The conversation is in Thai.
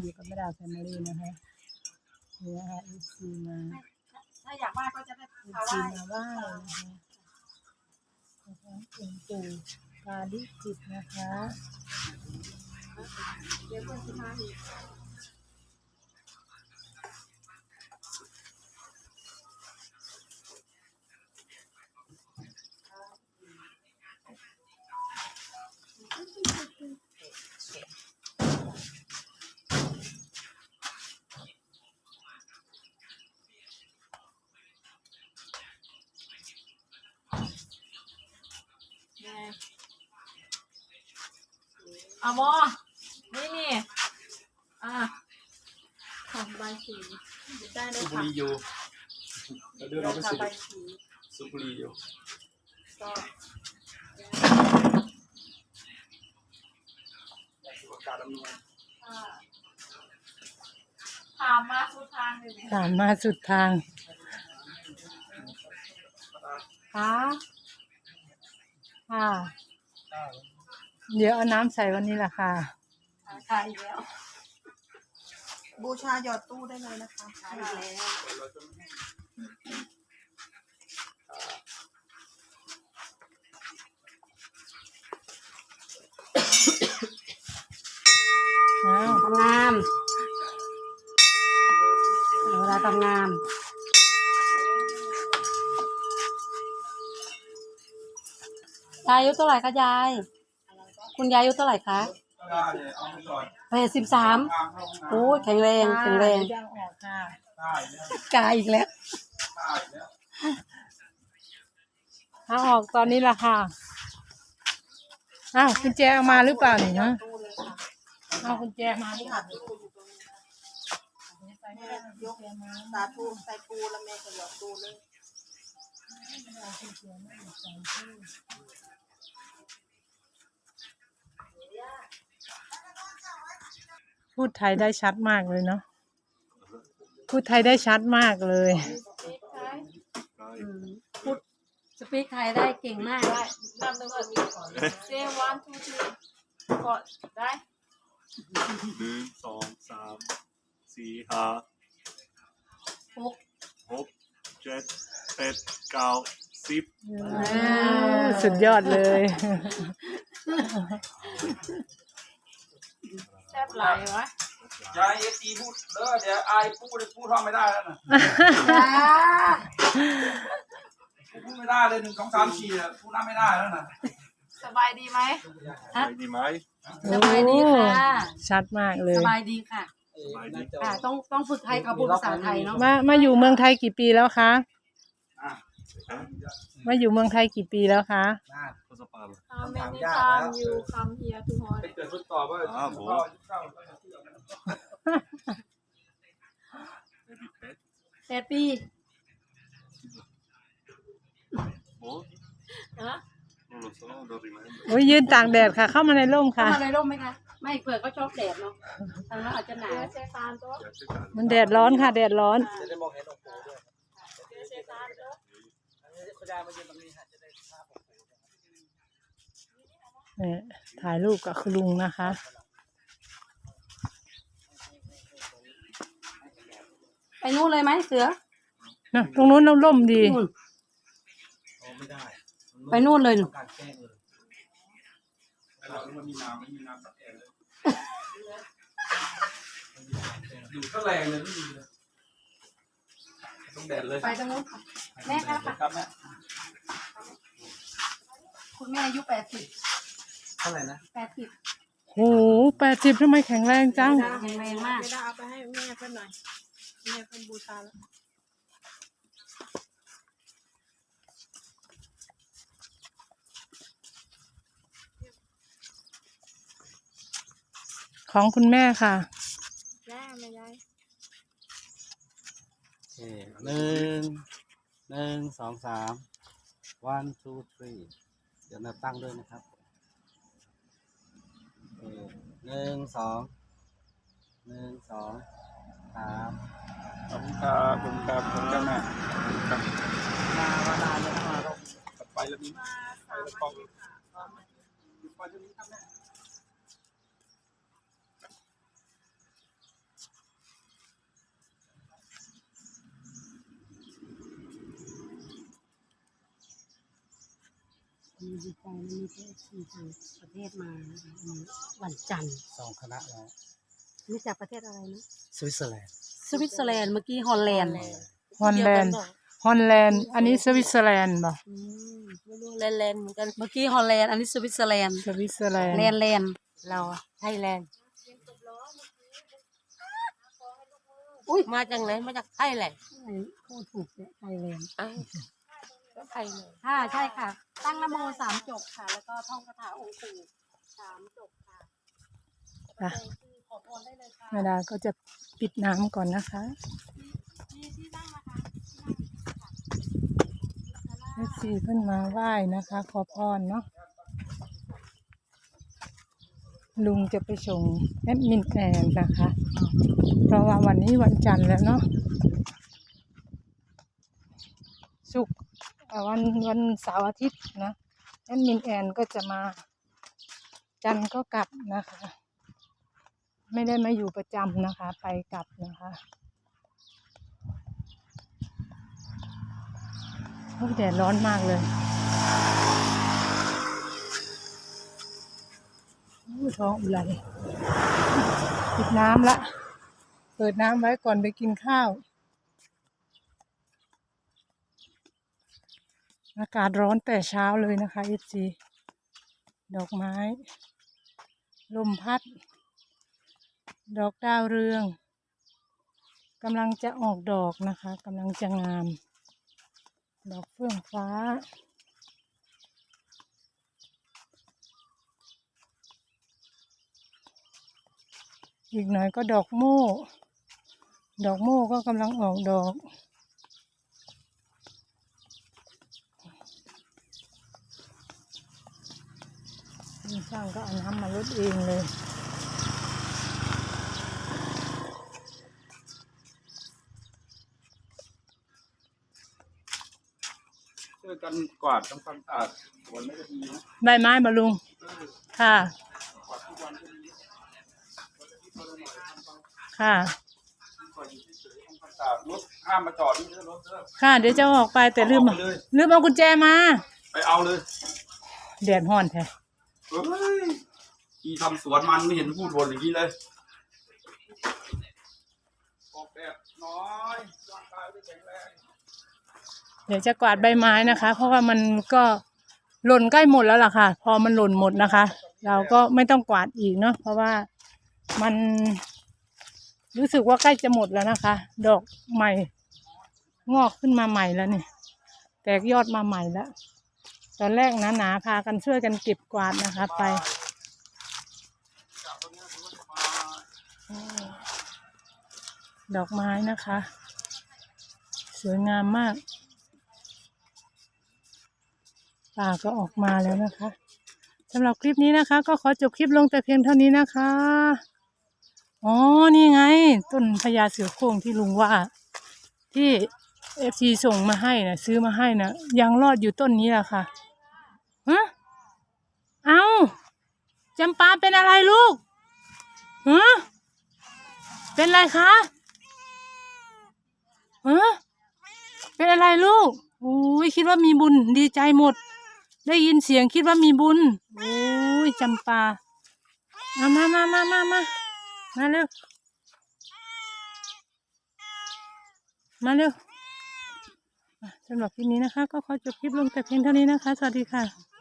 อยู่กับแม่ดาแฟมิลี่นะคะนี่นะคะอีซีมาถ้าอยากไหว้ก็จะได้อีมาไหซีว้มาไหว้นะคะนะคะองค์ปู่กาลิจิตนะคะเดี๋ยวเพื่อนจะมาอีก อะโมนี่นี่อะของใบสีได้เลสุยบุค่ะรีอยู่เดินเอาไปค่ะสิใบสีสุบุรีอยู่ก็ค่ะถามมาสุดทางเลยไหมตามมาสุดทางค่ะค่ะ เดี๋ยวเอาน้ำใส่วันนี้แหละค่ะ ขายอีกแล้วบูชาหยอดตู้ได้เลยนะคะขายอีกแล้วอ้าวทำงานเวลาทำงานยายอายุเท่าไหร่คะยาย คุณยายอายุเท่าไหร่คะได้เลยเอาไปก่อนแปดสิบสามโอ้ยแข็งแรงแข็งแรงจะเอาออกค่ะได้แล้วกายอีกแล้วได้แล้วเอาออกตอนนี้ละค่ะอ้าวกุญแจเอามาหรือเปล่านี่ฮะเอากุญแจมาหรือเปล่ายกสาธุใส่ปูแล้วแม่ก็หยอดตู้เลย พูดไทยได้ชัดมากเลยเนาะพูดไทยได้ชัดมากเลยอืมพูดสปีกไทยได้เก่งมากได้นำหนึ่งก่อนมีก่อนเซวันทูทีก่อนได้หนึ่งสองสามสี่ห้าหกหกเจ็ดแปดเก้าสิบสุดยอดเลย แซ่บหลายวะยายเอตีพูดเด้อเดี๋ยวอายพูดเลยพูดท่องไม่ได้แล้วนะพูดไม่ได้เลยหนึ่งสองสามสี่อะพูดน้ำไม่ได้แล้วนะสบายดีไหมไปดีไหมสบายดีค่ะ ชัดมากเลสย บายดีค่ะสบายดีค่ะ ต้องต้องฝึกไทยกับพูดภาษาไทยเนาะมามาอยู่เมืองไทยกี่ปีแล้วคะอะ มาอยู่เมืองไทยกี่ปีแล้วคะก็สปาร์ How many time you come here to Hon ไปเกิดทดสอบว่าอ่าโหพ่ออายุเท่าไหร่ก็จะเชื่อนะเบบี้เป็ดแปดปีโอ้ฮะ non lo so non rimango โอ้ยยืนตากแดดค่ะ เข้ามาในร่มเข้าค่ะ มาในร่มไหมคะ ไม่เผื่อก็ชอบแดดเนาะทางนั้นอาจจะหนาวเดี๋ยวเชฟานตัว piace tanto มันแดดร้อนค่ะ แดดร้อน จะได้มองเห็นองค์ปู่ด้วยเดี๋ยวเชฟานตัว คุณยายมายืนตรงนี้ค่ะจะได้ภาพองค์ปู่ด้วยเนี่ยถ่ายรูปกับคุณลุงนะคะ ไปนู่นเลยไหมเสือนะตรงนู้นน้ำร่มดี นู่นอ๋อไม่ได้ไปนู่นเลยต้องการแจ้งเลยแต่เรามันมีน้ำไม่มีน้ำสักแอะเลยอยู่ก็แรงเลยไม่มีเลยต้องแดดเลย ไปตรงนู้นค่ะแม่ค่ะครับแม่ คุณแม่อายุแปดสิบเท่าไหร่นะแปดสิบโหแปดสิบทำไมแข็งแรงจัง แข็งแรงมาก ไม่ได้เอาไปให้แม่เพื่อนหน่อยแม่เพื่อนบูชาแล้วของคุณแม่ค่ะย่าแม่ยายโอเคหนึ่งหนึ่งสองสาม one two three เดี๋ยวนับตั้งด้วยนะครับโอเคหนึ่งสองหนึ่งสองสามขอบคุณครับขอบคุณครับขอบคุณครับแม่ครับมาวานานเลยมาเราไปแล้วมีไปแล้วกองไปตรงนี้ครับแม่ ดีใจนะมีเพื่อนที่ต่างประเทศมานะคะมาวันจันทร์สองคณะแล้วนี่จากประเทศอะไรนะสวิตเซอร์แลนด์สวิตเซอร์แลนด์เมื่อกี้ฮอลแลนด์ฮอลแลนด์ฮอลแลนด์อันนี้สวิตเซอร์แลนด์บ่อืมไม่รู้แลนด์แลนด์เหมือนกันเมื่อกี้ฮอลแลนด์อันนี้สวิตเซอร์แลนด์สวิตเซอร์แลนด์แลนด์แลนด์เราไทยแลนด์อุ้ยมาจากไหนมาจากไทยแลนด์พูดถูกเนี่ยไทยแลนด์ อ้าว ก็ไทยเลย ค่ะใช่ค่ะ ตั้งนะโมสามจบค่ะ แล้วก็ท่องคาถาองค์ปู่สามจบค่ะอะขอพรได้เลยค่ะแม่ดาก็จะปิดน้ำก่อนนะคะ มีที่นั่งนะคะเอฟซีเพิ่นมาไหว้นะคะ ขอพรเนาะลุงจะไปส่งแอดมินแอนนะคะ เพราะว่าวันนี้วันจันทร์แล้วเนาะศุกร์เอ่อ วันวันเสาร์อาทิตย์นะแอดมินแอนก็จะมา จันก็กลับนะคะ ไม่ได้มาอยู่ประจำนะคะ ไปกลับนะคะโอ้แดดร้อนมากเลยโอ้ยท้องอุไรปิดน้ำละ เปิดน้ำไว้ก่อนไปกินข้าว อากาศร้อนแต่เช้าเลยนะคะเอฟซีดอกไม้ ลมพัด ดอกดาวเรืองกำลังจะออกดอกนะคะกำลังจะงาม ดอกเฟื่องฟ้า อีกหน่อยก็ดอกโม่ ดอกโม่ก็กำลังออกดอก ช่างก็เอาน้ำมาลดเองเลยช่วยกันกวาดทำความสะอาดสวนไม่ก็ดีนะใบไม้บาลุง ค่ะค่ะก่อนอยู่เฉยๆทำความสะอาดรถห้ามมาจอดนี่เด้อรถเด้อ ค่ะ เดี๋ยวจะออกไปแต่ลืมเอาไปเลย ลืมเอากุญแจมา ไปเอาเลยแดดห้อนแท้ เฮ้ยที่ทำสวนมันไม่เห็นพูดบนอย่างนี้เลยออกแบบน้อยร่างกายไม่แข็งแรงเดี๋ยวจะกวาดใบไม้นะคะ เพราะว่ามันก็หล่นใกล้หมดแล้วล่ะค่ะ พอมันหล่นหมดนะคะ เราก็ไม่ต้องกวาดอีกเนาะเพราะว่ามัน รู้สึกว่าใกล้จะหมดแล้วนะคะ ดอกใหม่ งอกขึ้นมาใหม่แล้วนี่แตกยอดมาใหม่แล้ว ตอนแรกหนาๆพากันช่วยกันเก็บกวาดนะคะ ไปดอกไม้นะคะ สวยงามมากป่าก็ออกมาแล้วนะคะสำหรับคลิปนี้นะคะ ก็ขอจบคลิปลงแต่เพียงเท่านี้นะคะ อ๋อ นี่ไง ต้นพญาเสือโคร่งที่ลุงว่า ที่เอฟซีส่งมาให้นะซื้อมาให้นะยังรอดอยู่ต้นนี้แหละค่ะ ฮะเอาจำปาเป็นอะไรลูกฮะเป็นอะไรคะฮะเป็นอะไรลูกโอ้ยคิดว่ามีบุญดีใจหมด ได้ยินเสียงคิดว่ามีบุญโอ้ยจำปาเอามามามามามามาเร็วมาเร็วสำหรับคลิปนี้นะคะ ก็ขอจบคลิปลงแต่เพียงเท่านี้นะคะ สวัสดีค่ะ